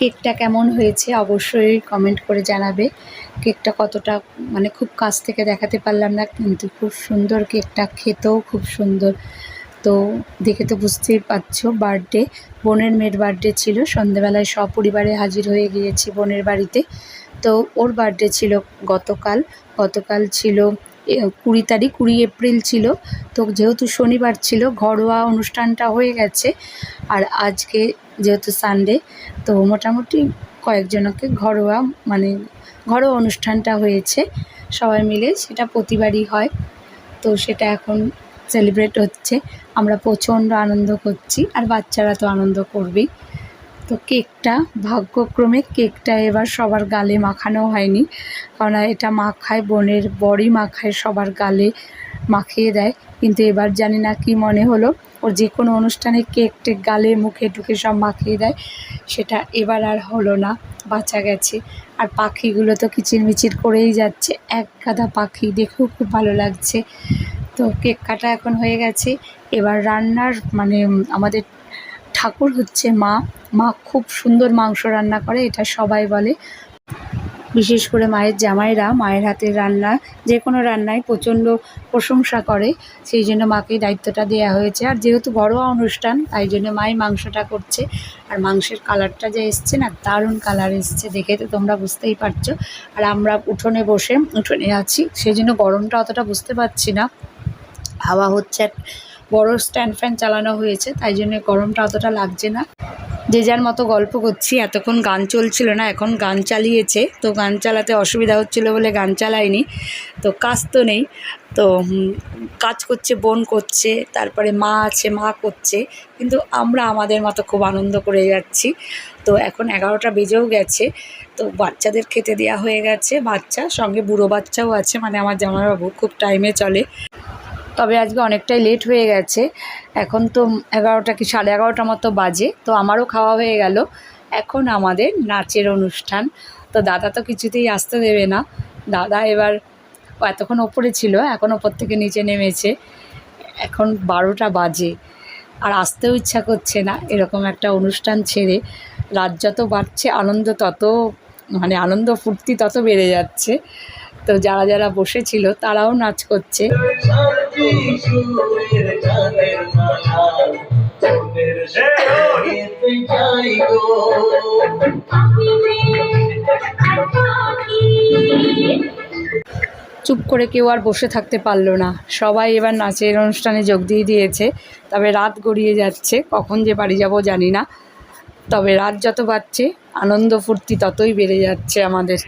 কেকটা কেমন হয়েছে অবশ্যই কমেন্ট করে জানাবে। কেকটা কতটা মানে খুব কাছ থেকে দেখাতে পারলাম না, কিন্তু খুব সুন্দর কেকটা, খেতেও খুব সুন্দর। তো দেখে তো বুঝতেই পারছ বার্থডে বোনের মেয়ের বার্থডে ছিল। সন্ধেবেলায় সপরিবারে হাজির হয়ে গিয়েছি বোনের বাড়িতে। তো ওর বার্থডে ছিল গতকাল। গতকাল ছিল কুড়ি তারিখ, কুড়ি এপ্রিল ছিল। তো যেহেতু শনিবার ছিল, ঘরোয়া অনুষ্ঠানটা হয়ে গেছে। আর আজকে যেহেতু সানডে তো মোটামুটি কয়েকজনকে ঘরোয়া মানে ঘরোয়া অনুষ্ঠানটা হয়েছে। সবাই মিলে সেটা প্রতিবারই হয়। তো সেটা এখন সেলিব্রেট হচ্ছে। আমরা প্রচণ্ড আনন্দ করছি আর বাচ্চারা তো আনন্দ করবেই। তো কেকটা, ভাগ্যক্রমে কেকটা এবার সবার গালে মাখানো হয়নি। কারণ এটা মাখায়, বোনের বড়ই মাখায় সবার গালে মাখিয়ে দেয়। কিন্তু এবার জানি না কি মনে হলো। ওর যে কোনো অনুষ্ঠানে কেক টেক গালে মুখে টুকে সব মাখিয়ে দেয়, সেটা এবার আর হলো না, বাঁচা গেছে। আর পাখিগুলো তো কিচিরমিচির করেই যাচ্ছে, এক গাদা পাখি দেখেও খুব ভালো লাগছে। তো কেক কাটা এখন হয়ে গেছে, এবার রান্নার মানে আমাদের ঠাকুর হচ্ছে মা। মা খুব সুন্দর মাংস রান্না করে, এটা সবাই বলে। বিশেষ করে মায়ের জামাইরা, মায়ের হাতের রান্না, যে কোনো রান্নায় প্রচণ্ড প্রশংসা করে, সেই জন্য মাকেই দায়িত্বটা দেওয়া হয়েছে। আর যেহেতু ঘরোয়া অনুষ্ঠান, তাই জন্য মাই মাংসটা করছে। আর মাংসের কালারটা যে এসছে না, দারুণ কালার এসছে দেখে তো তোমরা বুঝতেই পারছ। আর আমরা উঠোনে বসে, উঠোনে আছি, সেই জন্য গরমটা অতটা বুঝতে পারছি না। হাওয়া হচ্ছে বড় স্ট্যান্ড ফ্যান চালানো হয়েছে, তাই জন্য গরমটা অতটা লাগছে না। যে যার মতো গল্প করছি, এতক্ষণ গান চলছিল না, এখন গান চালিয়েছে, তো গান চালাতে অসুবিধা হচ্ছিল বলে গান চালায়নি। তো কাজ তো নেই, তো কাজ করছে, বোন করছে, তারপরে মা আছে, মা করছে, কিন্তু আমরা আমাদের মতো খুব আনন্দ করে যাচ্ছি। তো এখন এগারোটা বেজেও গেছে, তো বাচ্চাদের খেতে দেওয়া হয়ে গেছে, বাচ্চা, সঙ্গে বুড়ো বাচ্চাও আছে মানে আমার জামাইবাবু, খুব টাইমে চলে। তবে আজকে অনেকটাই লেট হয়ে গেছে। এখন তো এগারোটা কি, সাড়ে এগারোটা মতো বাজে। তো আমারও খাওয়া হয়ে গেল। এখন আমাদের নাচের অনুষ্ঠান। তো দাদা তো কিছুতেই আসতে দেবে না। দাদা এবার এতক্ষণ ওপরে ছিল, এখন ওপর থেকে নিচে নেমেছে। এখন বারোটা বাজে। আর আসতেও ইচ্ছা করছে না। এরকম একটা অনুষ্ঠান ছেড়ে রাত যত বাড়ছে, আনন্দ তত মানে আনন্দ ফুর্তি তত বেড়ে যাচ্ছে। তো যারা যারা বসেছিল তারাও নাচ করছে। চুপ করে কেউ আর বসে থাকতে পারল না। সবাই এবার নাচের অনুষ্ঠানে যোগ দিয়ে দিয়েছে। তবে রাত গড়িয়ে যাচ্ছে। কখন যে বাড়ি যাব জানি না। তবে রাত যত বাড়ছে, আনন্দ ফুর্তি ততই বেড়ে যাচ্ছে আমাদের।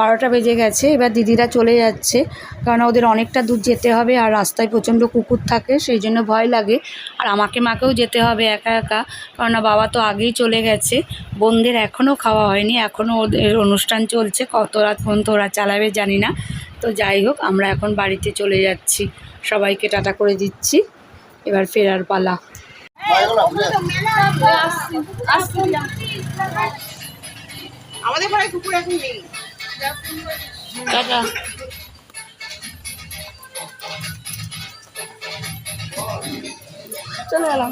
বারোটা বেজে গেছে, এবার দিদিরা চলে যাচ্ছে কারণ ওদের অনেকটা দূর যেতে হবে আর রাস্তায় প্রচণ্ড কুকুর থাকে, সেই জন্য ভয় লাগে। আর আমাকে মাকেও যেতে হবে একা একা কারণ বাবা তো আগেই চলে গেছে, বোনদের এখনও খাওয়া হয়নি, এখনও ওদের অনুষ্ঠান চলছে, কত রাত পর্যন্ত ওরা চালাবে জানি না। তো যাই হোক, আমরা এখন বাড়িতে চলে যাচ্ছি, সবাইকে টাটা করে দিচ্ছি। এবার ফেরার পালা। আমাদের পাড়ায় কুকুর এখন নেই। টাটা চলে গেলাম